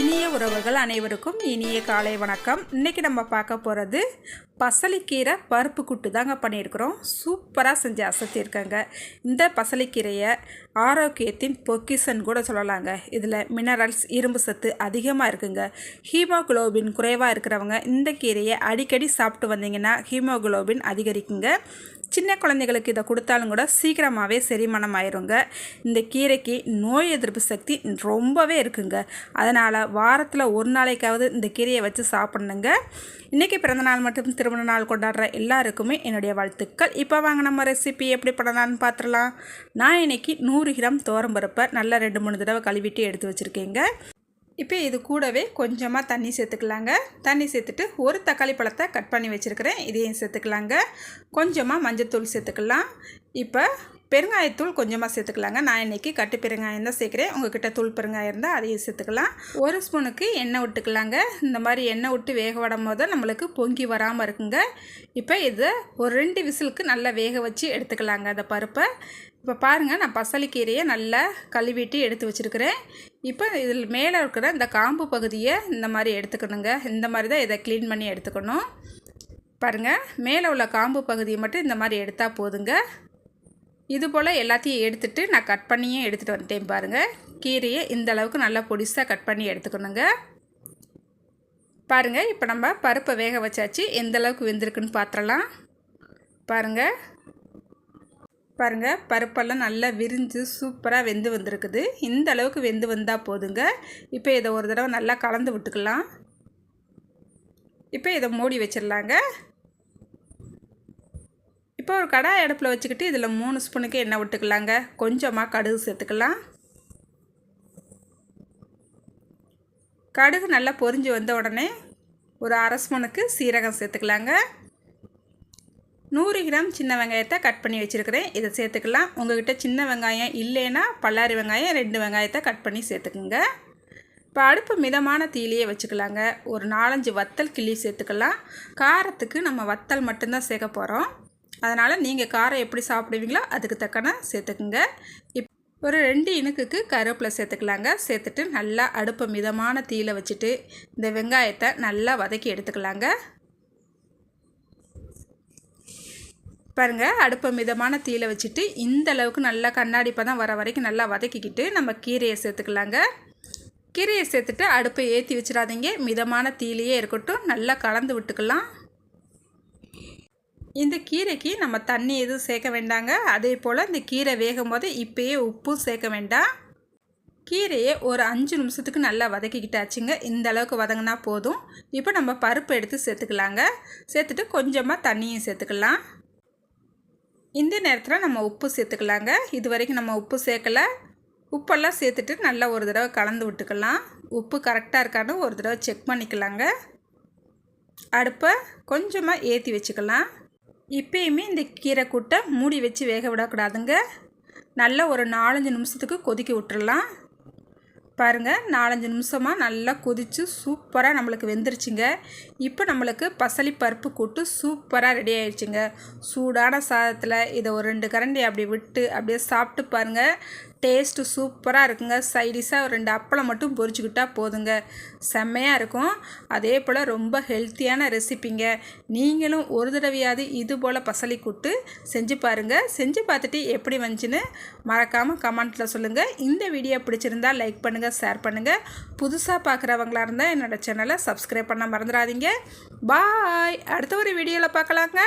இனிய உறவுகள் அனைவருக்கும் இனிய காலை வணக்கம். இன்றைக்கி நம்ம பார்க்க போகிறது பசலிக்கீரை பருப்பு கூட்டு தாங்க பண்ணியிருக்கிறோம். சூப்பராக செஞ்சு அசத்தியிருக்கேங்க. இந்த பசலிக்கீரையை ஆரோக்கியத்தின் பொக்கிசன் கூட சொல்லலாங்க. இதில் மினரல்ஸ் இரும்பு சத்து அதிகமாக இருக்குங்க. ஹீமோகுளோபின் குறைவாக இருக்கிறவங்க இந்த கீரையை அடிக்கடி சாப்பிட்டு வந்தீங்கன்னா ஹீமோகுளோபின் அதிகரிக்குங்க. சின்ன குழந்தைகளுக்கு இதை கொடுத்தாலும் கூட சீக்கிரமாகவே செரிமானம் ஆயிருங்க இந்த கீரைக்கு நோய் எதிர்ப்பு சக்தி ரொம்பவே இருக்குங்க. அதனால் வாரத்தில் ஒரு நாளைக்காவது இந்த கீரையை வச்சு சாப்பிட்ணுங்க. இன்றைக்கி பிறந்தநாள் மற்றும் திருமண நாள் கொண்டாடுற எல்லாருக்குமே என்னுடைய வாழ்த்துக்கள். இப்போ வாங்க நம்ம ரெசிபி எப்படி பண்ணலான்னு பார்த்துடலாம். நான் இன்றைக்கி நூறு கிராம் தோரம்பருப்பை நல்லா ரெண்டு மூணு தடவை கழுவிட்டு எடுத்து வச்சுருக்கேங்க. இப்போ இது கூடவே கொஞ்சமாக தண்ணி சேர்த்துக்கலாங்க. தண்ணி சேர்த்துட்டு ஒரு தக்காளி பழத்தை கட் பண்ணி வச்சுருக்கிறேன். இதையும் சேர்த்துக்கலாங்க. கொஞ்சமாக மஞ்சத்தூள் சேர்த்துக்கலாம். இப்போ பெருங்காயத்தூள் கொஞ்சமாக சேர்த்துக்கலாங்க. நான் இன்றைக்கி கட்டு பெருங்காயம் தான் சேர்க்குறேன். உங்ககிட்ட தூள் பெருங்காயம் இருந்தால் அதையும் சேர்த்துக்கலாம். ஒரு ஸ்பூனுக்கு எண்ணெய் விட்டுக்கலாங்க. இந்த மாதிரி எண்ணெய் விட்டு வேக விடும் போது நம்மளுக்கு பொங்கி வராமல் இருக்குங்க. இப்போ இதை ஒரு ரெண்டு விசிலுக்கு நல்லா வேக வச்சு எடுத்துக்கலாங்க. அந்த பருப்பை. இப்போ பாருங்கள் நான் பசலிக்கீரையை நல்லா கழுவிட்டு எடுத்து வச்சுருக்கிறேன். இப்போ இதில் மேலே இருக்கிற இந்த காம்பு பகுதியை இந்த மாதிரி எடுத்துக்கணுங்க. இந்த மாதிரி தான் இதை க்ளீன் பண்ணி எடுத்துக்கணும். பாருங்கள் மேலே உள்ள காம்பு பகுதியை மட்டும் இந்த மாதிரி எடுத்தால் போதுங்க. இது போல் எல்லாத்தையும் எடுத்துகிட்டு நான் கட் பண்ணியே எடுத்துகிட்டு வந்துட்டேன் பாருங்கள் கீரையை இந்த அளவுக்கு நல்லா பொடிசாக கட் பண்ணி எடுத்துக்கணுங்க. பாருங்கள் இப்போ நம்ம பருப்பை வேக வச்சாச்சு. எந்த அளவுக்கு வெந்திருக்குன்னு பார்த்துடலாம். பாருங்கள் பாருங்கள் பருப்பெல்லாம் நல்லா விரிஞ்சு சூப்பராக வெந்து வந்திருக்குது. இந்த அளவுக்கு வெந்து வந்தால் போதுங்க. இப்போ இதை ஒரு தடவை நல்லா கலந்து விட்டுக்கலாம். இப்போ இதை மூடி வச்சிடலாங்க. இப்போ ஒரு கடாய் அடுப்பில் வச்சுக்கிட்டு இதில் மூணு ஸ்பூனுக்கு எண்ணெய் விட்டுக்கலாங்க. கொஞ்சமாக கடுகு சேர்த்துக்கலாம். கடுகு நல்லா பொரிஞ்சு வந்த உடனே ஒரு அரை ஸ்பூனுக்கு சீரகம் சேர்த்துக்கலாங்க. நூறு கிராம் சின்ன வெங்காயத்தை கட் பண்ணி வச்சுருக்கிறேன். இதை சேர்த்துக்கலாம். உங்கள்கிட்ட சின்ன வெங்காயம் இல்லைன்னா பல்லாரி வெங்காயம் ரெண்டு வெங்காயத்தை கட் பண்ணி சேர்த்துக்குங்க. இப்போ அடுப்பு மிதமான தீலியே வச்சுக்கலாங்க. ஒரு நாலஞ்சு வத்தல் கிள்ளி சேர்த்துக்கலாம். காரத்துக்கு நம்ம வத்தல் மட்டும்தான் சேர்க்க போகிறோம் அதனால் நீங்கள் காரம் எப்படி சாப்பிடுவீங்களோ அதுக்கு தக்கன சேர்த்துக்குங்க. இப் ஒரு ரெண்டு இனுக்குக்கு கருவேப்பிலை சேர்த்துக்கலாங்க. சேர்த்துட்டு நல்லா அடுப்பை மிதமான தீயில் வச்சுட்டு இந்த வெங்காயத்தை நல்லா வதக்கி எடுத்துக்கலாங்க. பாருங்கள் அடுப்பை மிதமான தீயில் வச்சுட்டு இந்த அளவுக்கு நல்லா கண்ணாடி பதம் வர வரைக்கும் நல்லா வதக்கிக்கிட்டு நம்ம கீரையை சேர்த்துக்கலாங்க. கீரையை சேர்த்துட்டு அடுப்பை ஏற்றி வச்சிடாதீங்க. மிதமான தீலையே இருக்கட்டும். நல்லா கலந்து விட்டுக்கலாம். இந்த கீரைக்கு நம்ம தண்ணி எதுவும் சேர்க்க வேண்டாங்க. அதே போல் இந்த கீரை வேகும் போது இப்போயே உப்பும் சேர்க்க வேண்டாம். கீரையை ஒரு அஞ்சு நிமிஷத்துக்கு நல்லா வதக்கிக்கிட்டாச்சுங்க. இந்த அளவுக்கு வதங்கினா போதும். இப்போ நம்ம பருப்பு எடுத்து சேர்த்துக்கலாங்க. சேர்த்துட்டு கொஞ்சமாக தண்ணியும் சேர்த்துக்கலாம். இந்த நேரத்தில் நம்ம உப்பு சேர்த்துக்கலாங்க. இது வரைக்கும் நம்ம உப்பு சேர்க்கலை. உப்பெல்லாம் சேர்த்துட்டு நல்லா ஒரு தடவை கலந்து விட்டுக்கலாம். உப்பு கரெக்டாக இருக்கான்னு ஒரு தடவை செக் பண்ணிக்கலாங்க. அடுப்பை கொஞ்சமாக ஏற்றி வச்சுக்கலாம். இப்போயுமே இந்த கீரை கூட்டை மூடி வச்சு வேக விடக்கூடாதுங்க. நல்லா ஒரு நாலஞ்சு நிமிஷத்துக்கு கொதிக்க விட்டுறலாம். பாருங்கள் நாலஞ்சு நிமிஷமாக நல்லா கொதித்து சூப்பராக நம்மளுக்கு வெந்துருச்சுங்க. இப்போ நம்மளுக்கு பசலி பருப்பு கூட்டு சூப்பராக ரெடி ஆயிடுச்சுங்க சூடான சாதத்தில் இதை ஒரு ரெண்டு கரண்டி அப்படி விட்டு அப்படியே சாப்பிட்டு பாருங்கள் டேஸ்ட்டு சூப்பராக இருக்குங்க. சைடிஷாக ஒரு ரெண்டு அப்பளம் மட்டும் பொரிச்சுக்கிட்டா போதுங்க. செம்மையாக இருக்கும். அதே போல் ரொம்ப ஹெல்த்தியான ரெசிப்பிங்க நீங்களும் ஒரு தடவையாவது இது போல் பசலி கூட்டு செஞ்சு பாருங்கள் செஞ்சு பார்த்துட்டு எப்படி வந்துச்சுன்னு மறக்காமல் கமெண்ட்டில் சொல்லுங்கள் இந்த வீடியோ பிடிச்சிருந்தால் லைக் பண்ணுங்கள் ஷேர் பண்ணுங்கள் புதுசாக பார்க்குறவங்களா இருந்தால் என்னோடய சேனலை சப்ஸ்கிரைப் பண்ண மறந்துடாதீங்க. பாய் அடுத்த ஒரு வீடியோவில் பார்க்கலாங்க.